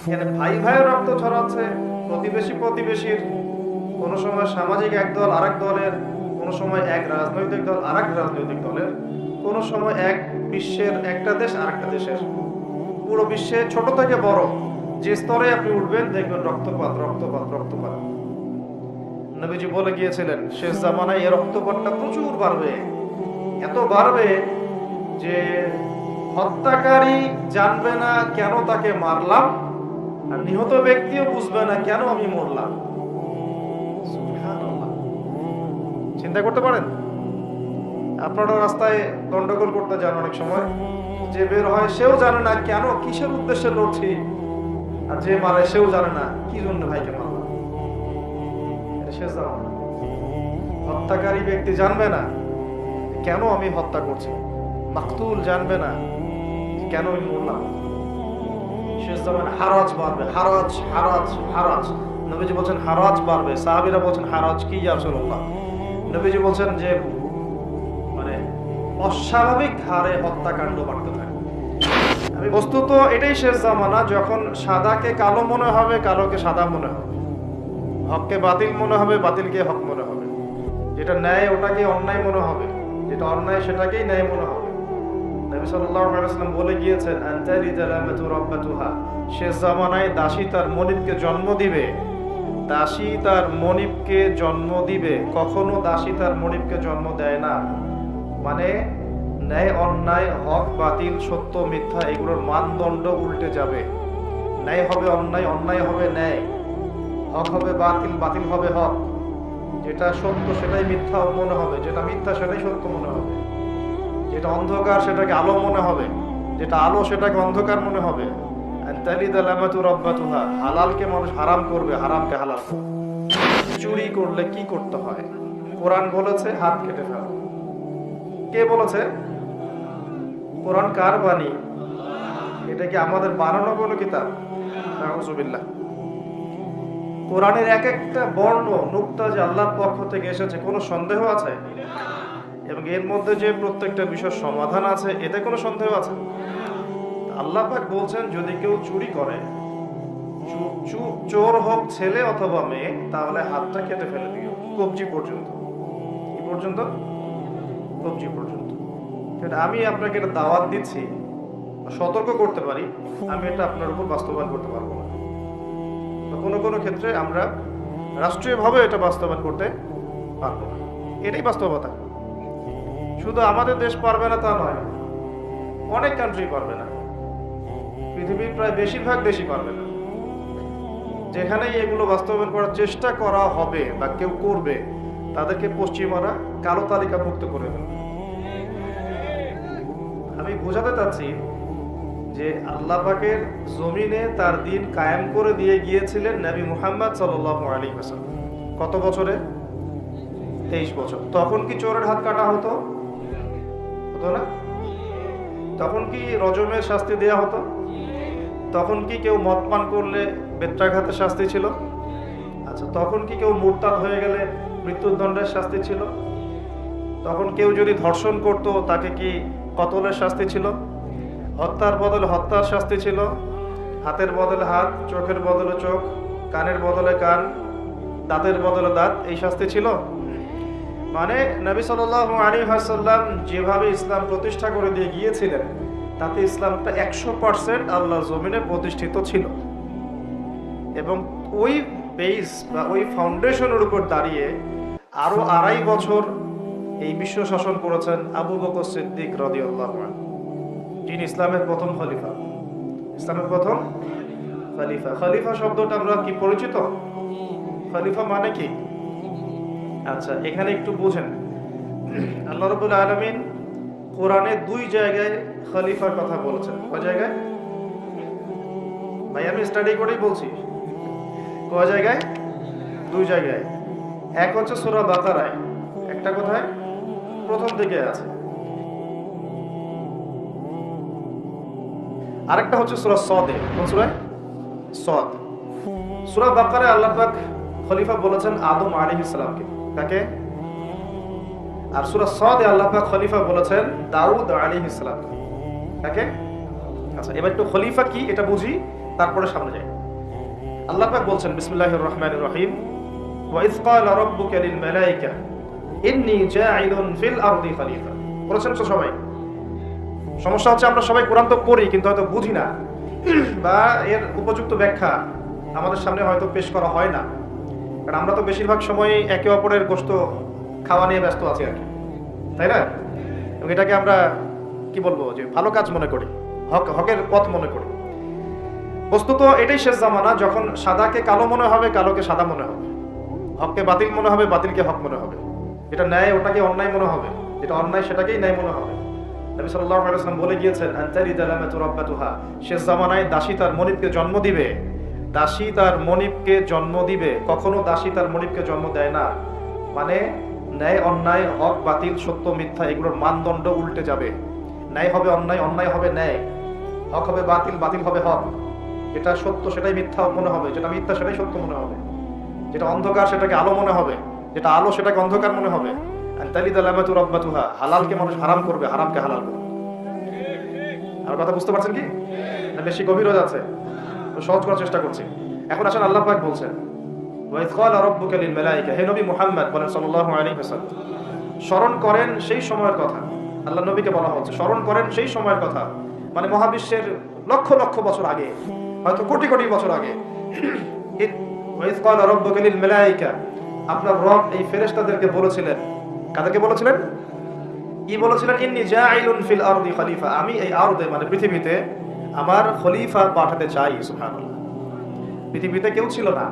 এখানে ভাই ভাইয়ের রক্ত ছড়াচ্ছে, প্রতিবেশী প্রতিবেশীর। কোনো সময় সামাজিক এক দল আরেক দলের, কোনো সময় এক রাজনৈতিক দল আরেক রাজনৈতিক দলের, কোনো সময় এক বিশ্বের একটা দেশ আরেকটা দেশের। পুরো বিশ্বে ছোট থেকে বড়, যে স্তরে আপনি উঠবেন, দেখবেন রক্তপাত রক্তপাত রক্তপাত। নবীজি বলে গিয়েছিলেন, শেষ জামানায় এই রক্তপাতটা প্রচুর বাড়বে। এত বাড়বে যে হত্যাকারী জানবে না কেন তাকে মারলাম আর নিহত ব্যক্তিও বুঝবে না কেন আমি মরলাম। চিন্তা করতে পারেন? আপনারা রাস্তায় গন্ডগোল করতে যান অনেক সময়। যে বের হয় সেও জানে না কেন কিসের উদ্দেশ্যে লড়ছি। আর যে মারে সেও জানে না কি জন্য ভাইকে মারলাম। হত্যাকারী ব্যক্তি জানবে না কেন আমি হত্যা করছি। মাকতুল জানবে না কেন আমি মরলাম। হারাজ বাড়বে বলছেন, হারাজ কি বলছেন যে মানে অস্বাভাবিক হারে বাড়তে থাকে। বস্তুত এটাই শেষ জামানা, যখন সাদাকে কালো মনে হবে, কালোকে সাদা মনে হবে। হককে বাতিল মনে হবে, বাতিলকে হক মনে হবে। যেটা ন্যায়, ওটাকে অন্যায় মনে হবে। যেটা অন্যায়, সেটাকেই ন্যায় মনে হবে বলে গিয়েছেন শেষ জামানায় দাসী তার মনিবকে জন্ম দিবে। দাসী তার মনিবকে জন্ম দিবে। কখনো দাসী তার মনিবকে জন্ম দেয় না। মানে ন্যায়, অন্যায়, হক, বাতিল, সত্য, মিথ্যা, এগুলোর মানদণ্ড উল্টে যাবে। ন্যায় হবে অন্যায় অন্যায় হবে ন্যায়। হক হবে বাতিল বাতিল হবে হক। যেটা সত্য সেটাই মিথ্যা মনে হবে, যেটা মিথ্যা সেটাই সত্য মনে হবে। যেটা অন্ধকার সেটাকে আলো মনে হবে। যেটা আলো সেটাকে অন্ধকার মনে হবে। হালালকে মানুষ হারাম করবে, হারামকে হালাল। চুরি করলে কি করতে হয়? কোরআন বলেছে, হাত কেটে ফেলো। কে বলেছে? কোরআন কার বাণী? এটা কি আমাদের বানানো কোনো কিতাব? নাউজুবিল্লাহ। কোরআনের এক একটা বর্ণ, নুক্তা যে আল্লাহর পক্ষ থেকে এসেছে, কোনো সন্দেহ আছে? এবং এর মধ্যে যে প্রত্যেকটা বিষয় সমাধান আছে, এতে কোনো সন্দেহ আছে? আল্লাহ পাক বলছেন, যদি কেউ চুরি করে চোর হোক ছেলে অথবা মেয়ে, তাহলে হাতটা কেটে ফেলে দিও, কবজি পর্যন্ত। কি পর্যন্ত? কবজি পর্যন্ত। আমি আপনাকে এটা দাওয়াত দিচ্ছি, সতর্ক করতে পারি, আমি এটা আপনার উপর বাস্তবায়ন করতে পারব না। কোনো কোনো ক্ষেত্রে আমরা রাষ্ট্রীয়ভাবে এটা বাস্তবায়ন করতে পারব না। এটাই বাস্তবতা। শুধু আমাদের দেশ পারবে না তা নয়, অনেক কান্ট্রি পারবে না। পৃথিবীর প্রায় বেশিরভাগ দেশই পারবে না। যেখানেই এগুলো বাস্তবায়ন করার চেষ্টা করা হবে বা কেউ করবে, তাদেরকে পশ্চিমারা কালো তালিকাভুক্ত করে দেবে। আমি বোঝাতে চাচ্ছি যে আল্লাহ পাকের জমিনে তার দিন কায়েম করে দিয়ে গিয়েছিলেন নবী মুহাম্মদ আলাইহি ওয়াসাল্লাম। কত বছরে? তেইশ বছর। তখন কি চোরের হাত কাটা হতো? হতো না? তখন কি রজমের শাস্তি দেয়া হতো? তখন কি কেউ মদ পান করলে বেত্রাঘাতের শাস্তি ছিল? আচ্ছা তখন কি কেউ মুরতাদ হয়ে গেলে মৃত্যুদণ্ডের শাস্তি ছিল? তখন কেউ যদি ধর্ষণ করত, তাকে কি কতলের শাস্তি ছিল? হত্যার বদলে হত্যার শাস্তি ছিল। হাতের বদলে হাত, চোখের বদলে চোখ, কানের বদলে কান, দাঁতের বদলে দাঁত, এই শাস্তি ছিল? মানে নবী সাল্লাল্লাহু আলাইহি ওয়াসাল্লাম যেভাবে ইসলাম প্রতিষ্ঠা করে দিয়ে গিয়েছিলেন, তাতে ইসলামটা একশো পার্সেন্ট আল্লাহ জমিনে প্রতিষ্ঠিত ছিল। এবং ওই বেস বা ওই ফাউন্ডেশনের উপর দাঁড়িয়ে আরও আড়াই বছর এই বিশ্ব শাসন করেছেন আবু বকর সিদ্দিক রাদিয়াল্লাহু আনহু। যিনি ইসলামের প্রথম খলিফা। ইসলামের প্রথম খলিফা। খলিফা শব্দটা আমরা কি পরিচিত? খলিফা মানে কি? আচ্ছা এখানে একটু বুঝেন। আল্লাহ রবুল আলমিন কোরআনে দুই জায়গায় খলিফার কথা বলেছেন। কয় জায়গায়? ভাই, আমি স্টাডি করেই বলছি। কয় জায়গায়? দুই জায়গায়। এক হচ্ছে সুরা বাকারায়। একটা কোথায়? প্রথম দিকে আছে। আরেকটা হচ্ছে সুরা সদে কোন সুরায় সদ। সুরা বাকারে আল্লাহ খলিফা বলেছেন আদম আলাইহিস সালামকে। কাকে? আর সুরা সদে আল্লাহ খলিফা বলেছেন, দাউদ আলাইহিস সালাম। কাকে? আচ্ছা এবার একটু খলিফা কি, এটা বুঝি, তারপরে সামনে যাই। আল্লাহ পাক বলছেন, বিসমিল্লাহির রহমানির রহিম। তো সবাই? সমস্যা হচ্ছে আমরা সবাই কোরআন তো পড়ি, কিন্তু হয়তো বুঝি না। বা এর উপযুক্ত ব্যাখ্যা আমাদের সামনে হয়তো পেশ করা হয় না। কারণ আমরা তো বেশিরভাগ সময় একে অপরের গোস্ত খাওয়া নিয়ে ব্যস্ত আছি আর কি। তাই না? এটাকে আমরা কি বলব যে ভালো কাজ মনে করি, হক, হকের পথ মনে করি। বস্তুত এটাই শেষ জামানা, যখন সাদাকে কালো মনে হবে, কালোকে সাদা মনে হবে। হককে বাতিল মনে হবে, বাতিলকে হক মনে হবে। এটা ন্যায়, ওটাকে অন্যায় মনে হবে। যেটা অন্যায়, সেটাকেই ন্যায় মনে হবে। নবী ওয়াসাল্লাম বলে গিয়েছেন শেষ জামানায় দাসী তার মনিতকে জন্ম দিবে। দাসী তার মনিবকে জন্ম দিবে। কখনো দাসী তার মনিবকে জন্ম দেয় না। মানে ন্যায়, অন্যায়, হক, বাতিল, সত্য, মিথ্যা, এগুলোর মানদণ্ড উল্টে যাবে। ন্যায় হবে অন্যায় অন্যায় হবে ন্যায়। হক হবে বাতিল বাতিল হবে হক। যেটা সত্য সেটাই মিথ্যা মনে হবে। যেটা মিথ্যা সেটাই সত্য মনে হবে। যেটা অন্ধকার সেটাকে আলো মনে হবে। যেটা আলো সেটাকে অন্ধকার মনে হবে। হালালকে মানুষ হারাম করবে, হারামকে হালাল করবে। আর কথা বুঝতে পারছেন কি? না, বেশি গভীর হয়ে যাচ্ছে। তো সহজ করার চেষ্টা করছি। এখন আসেন আল্লাহ পাক বলছেন হে নবী মুহাম্মদ বলেন স্মরণ করেন সেই সময়ের কথা আল্লাহ নবীকে বলা হচ্ছে, স্মরণ করেন সেই সময়ের কথা মানে মহাবিশ্বের লক্ষ লক্ষ বছর আগে, হয়তো কোটি কোটি বছর আগে। আপনার রব এই ফেরেশতাদেরকে বলেছিলেন, কাদেরকে বলেছিলেন? কি বলেছিলেন? ইন্নি ফিল আরদি আমি এই আরদে মানে পৃথিবীতে আমার খলিফা পাঠাতে চাই, সুবহানাল্লাহ। পৃথিবীতে কেউ ছিল না।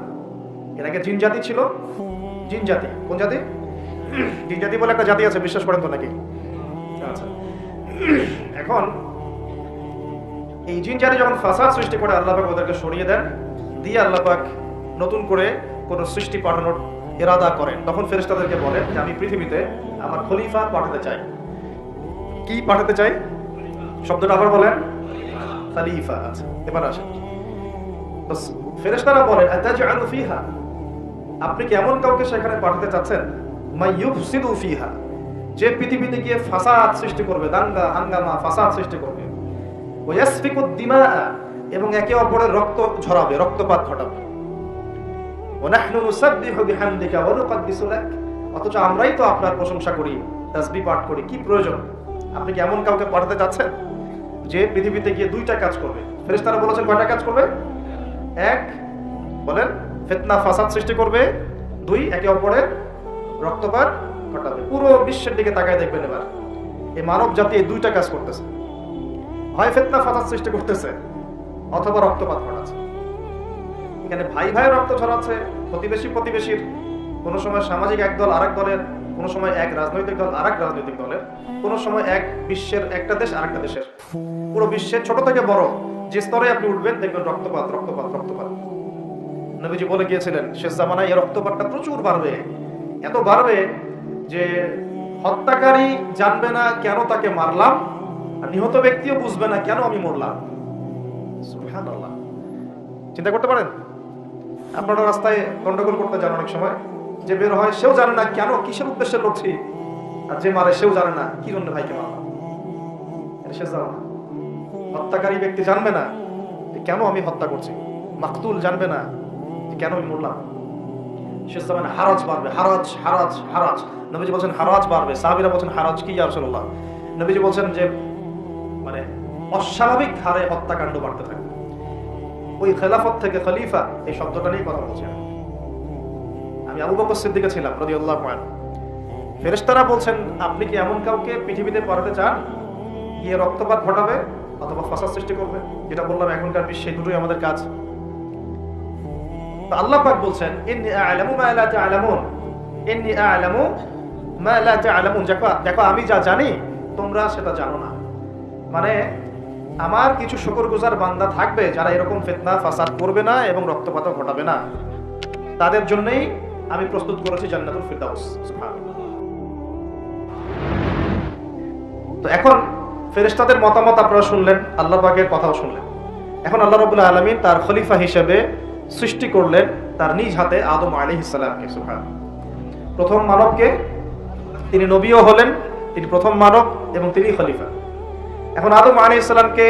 এর আগে জিন জাতি ছিল? জিন জাতি। কোন জাতি? জিন জাতি বলে একটা জাতি আছে, বিশ্বাস করেন তো নাকি? আচ্ছা। এখন এই জিন জাতি যখন ফাসাদ সৃষ্টি করে, আল্লাহ পাক ওদেরকে সরিয়ে দেন, দিয়ে আল্লাহ পাক নতুন করে কোন সৃষ্টি পাঠানোর এরাদা করেন। তখন ফেরেশতাদেরকে বলেন যে, আমি পৃথিবীতে আমার খলিফা পাঠাতে চাই। কি পাঠাতে চাই? শব্দটা আবার বলেন। খলিফা আচ্ছা এবার আসেন। বলেন, আতাজআলু ফিহা? আপনি কি এমন কাউকে সেখানে পাঠাতে চাচ্ছেন? মাই ইউফসিদু ফিহা। যে পৃথিবীতে গিয়ে ফাসাদ সৃষ্টি করবে, দাঙ্গা, হাঙ্গামা, ফাসাদ সৃষ্টি করবে। দিমা এবং একে অপরের রক্ত ঝরাবে, রক্তপাত ঘটাবে। নুসাব্বিহু বিহামদিকা ওয়া নুকদ্দিসু লাক। অথচ আমরাই তো আপনার প্রশংসা করি, তাসবিহ পাঠ করি, কি প্রয়োজন? আপনি কি এমন কাউকে পাঠাতে চাচ্ছেন? যে পৃথিবীতে গিয়ে দুইটা কাজ করবে। ফেরেশতারা বলেছেন কয়টা কাজ করবে? এক, বলেন, ফিতনা, ফাসাদ সৃষ্টি করবে। দুই, একে অপরের রক্তপাত ঘটাবে। পুরো বিশ্বের দিকে তাকায় দেখবেন এবার। এই মানব জাতি এই দুইটা কাজ করতেছে। হয় ফিতনা, ফাসাদ সৃষ্টি করতেছে, অথবা রক্তপাত ঘটাচ্ছে। এখানে ভাই ভাই রক্ত ছড়াচ্ছে প্রতিবেশী প্রতিবেশীর কোনো সময় সামাজিক এক দল আরেক দলের কোন সময় এক রাজনৈতিক দল আরেক রাজনৈতিক দলের, কোনো সময় এক বিশ্বের একটা দেশ আরেকটা দেশের। পুরো বিশ্বের ছোট থেকে বড় যে স্তরে আপনি উঠবেন দেখবেন রক্তপাত রক্তপাত রক্তপাত। নবীজি বলে গিয়েছিলেন, শেষ জামানায় এই রক্তপাতটা প্রচুর বাড়বে। এত বাড়বে যে হত্যাকারী জানবে না কেন তাকে মারলাম আর নিহত ব্যক্তিও বুঝবে না কেন আমি মরলাম। চিন্তা করতে পারেন? আপনারা রাস্তায় গন্ডগোল করতে যান অনেক সময়। যে বের হয়, সেও জানে না কেন কিসের উদ্দেশ্যে লড়ছি। আর যে মারে, সেও জানে না, কি জন্য ভাইকে মারলাম? এটা শেষ জামানা হত্যাকারী ব্যক্তি জানবে না যে কেন আমি হত্যা করছি। মাকতুল জানবে না যে কেন আমি মরলাম। হারাজ বাড়বে হারাজ হারাজ হারাজ। নবীজি বলছেন, হারাজ বাড়বে সাহাবিরা বলছেন, হারাজ কি নবীজি বলছেন যে মানে অস্বাভাবিক হারে হত্যাকাণ্ড বাড়তে থাকে ওই খেলাফত থেকে খলিফা এই শব্দটা নিয়ে কথা বলছি আমি। আবু বকর সিদ্দিকে ছিলাম, রাদিয়াল্লাহু আনহু। ফেরেশতারা বলছেন, আপনি কি এমন কাউকে পৃথিবীতে পড়াতে চান? গিয়ে রক্তপাত ঘটাবে অথবা ফাসাদ সৃষ্টি করবে? যেটা বললাম, এখনকার বিশ্বে দুটোই আমাদের কাজ। আল্লাহ পাক বলছেন দেখো দেখো, আমি যা জানি, তোমরা সেটা জানো না। মানে আমার কিছু শুকরগুজার বান্দা থাকবে যারা এরকম ফিতনা, ফাসাদ করবে না এবং রক্তপাত ঘটাবে না। তাদের জন্যই আমি প্রস্তুত করেছি জান্নাতুল ফিরদাউস তো এখন ফেরেশতাদের মতামত আপনারা শুনলেন, আল্লাহ পাকের কথাও শুনলেন। এখন আল্লাহ রাব্বুল আলামিন তার খলিফা হিসেবে সৃষ্টি করলেন তার নিজ হাতে আদম আলাইহিস সালামকে, সুবহানাল্লাহ। প্রথম মানবকে তিনি নবীও হলেন, তিনি প্রথম মানব এবং তিনি খলিফা। এখন আদম আলী ইসলামকে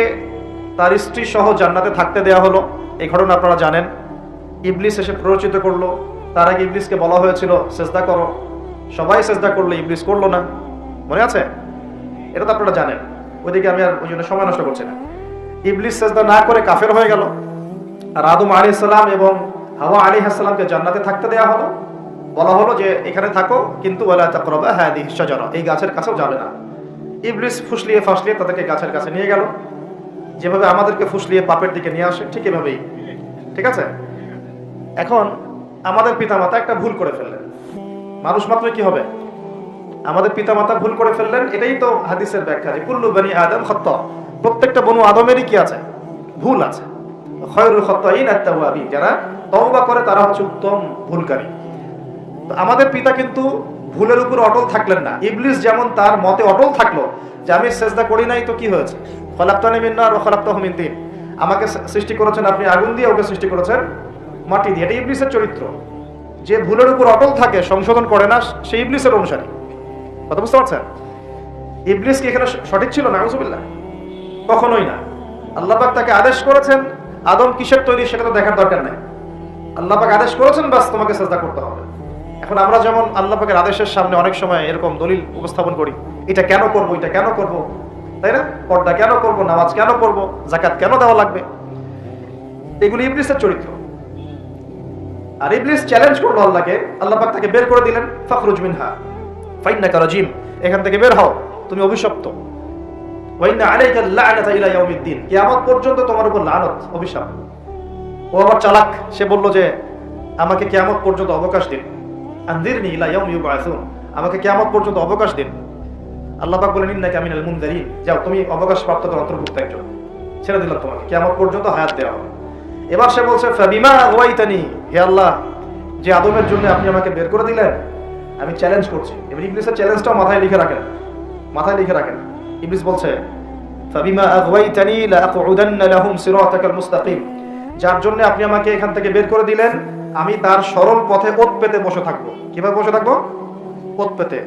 তার স্ত্রী সহ জান্নাতে থাকতে দেয়া হলো, এই ঘটনা আপনারা জানেন। ইবলিস এসে প্ররোচিত করল তার আগে ইবলিসকে বলা হয়েছিল, সেজদা করো। সবাই সেজদা করল, ইবলিস করল না। মনে আছে? এটা তো আপনারা জানেন। ওইদিকে আমি আর ওই জন্য সময় নষ্ট করছি না। ইবলিস সেজদা না করে কাফের হয়ে গেল। আর আদম আলী সালাম এবং হাওয়া আলী হাসালামকে জান্নাতে থাকতে দেয়া হলো। বলা হলো যে, এখানে থাকো, কিন্তু শাজারা। এই গাছের কাছেও যাবে না। ইবলিস ফুসলিয়ে ফাসলিয়ে তাদেরকে গাছের কাছে নিয়ে গেল। যেভাবে আমাদেরকে ফুসলিয়ে পাপের দিকে নিয়ে আসে, ঠিক এভাবেই। ঠিক আছে? এখন আমাদের পিতামাতা একটা ভুল করে ফেললেন। মানুষ মাত্র কি হবে? আমাদের পিতামাতা ভুল করে ফেললেন, এটাই তো হাদিসের ব্যাখ্যা যে কুল্লু বানি আদম খত্ত। প্রত্যেকটা বনু আদমেরই কি আছে? ভুল আছে। খয়রুল খত্তাইন আত্তাওয়াবিন যারা তওবা করে তারা হচ্ছে উত্তম ভুলকারী। আমাদের পিতা কিন্তু ভুলের উপর অটল থাকলেন না। ইবলিস যেমন তার মতে অটল থাকল যে আমি সেজদা করি নাই, তো কি হয়েছে? খলাপ্তানি মিন্নার ও খলাপ্তাহ মিন তিন। আমাকে সৃষ্টি করেছেন আপনি আগুন দিয়ে, ওকে সৃষ্টি করেছেন মাটি দিয়ে, এটা ইবলিসের চরিত্র। যে ভুলের উপর অটল থাকে, সংশোধন করে না সে ইবলিসের অনুসারী। কথা বুঝতে পারছেন? ইবলিস কি এখানে সঠিক ছিল না? আউজুবিল্লাহ কখনোই না। আল্লাহ পাক তাকে আদেশ করেছেন, আদম কিসের তৈরি সেটা তো দেখার দরকার নেই। আল্লাহ পাক আদেশ করেছেন, বাস তোমাকে চেষ্টা করতে হবে। এখন আমরা যেমন আল্লাহ পাকের আদেশের সামনে অনেক সময় এরকম দলিল উপস্থাপন করি, এটা কেন করব, এটা কেন করব? তাই না? পর্দা কেন করব? নামাজ কেন করব? জাকাত কেন দেওয়া লাগবে? এগুলি ইবলিসের চরিত্র। আর ইবলিস চ্যালেঞ্জ করল আল্লাহকে। আল্লাহ পাক তাকে বের করে দিলেন, ফখরুজ মিনহা, ফাইন্নাকা রাজিম, এখান থেকে বের হও, তুমি অভিশপ্ত। ওয়াইন্না আলাইকা লা'নাতা ইলা ইয়াউমিদ্দিন, কিয়ামত পর্যন্ত তোমার উপর লানত, অভিশাপ। ও আবার চালাক, সে বলল যে, আমাকে কিয়ামত পর্যন্ত অবকাশ দিন। আনদিরনি ইলা ইয়াউমি ইউবআসুন আমাকে কিয়ামত পর্যন্ত অবকাশ দিন। আল্লাহ পাক বলেন, ইন্নাকা মিনাল মুনজারিন, যাও, তুমি অবকাশ প্রাপ্তদের অন্তর্ভুক্ত একজন। ছেড়ে দিলাম তোমাকে, কিয়ামত পর্যন্ত হায়াত দেওয়া হবে। এবার সে বলছে হে আল্লাহ, যে আদমের জন্য আপনি আমাকে বের করে দিলেন, আমি চ্যালেঞ্জ করছি। এবার ইংলিশের চ্যালেঞ্জটাও মাথায় লিখে রাখেন, মাথায় লিখে রাখেন। ইবলিস বলছে যার জন্য আপনি আমাকে এখান থেকে বের করে দিলেন, আমি তার সরল পথে ওত পেতে বসে থাকব। কীভাবে বসে থাকব? ওত পেতে।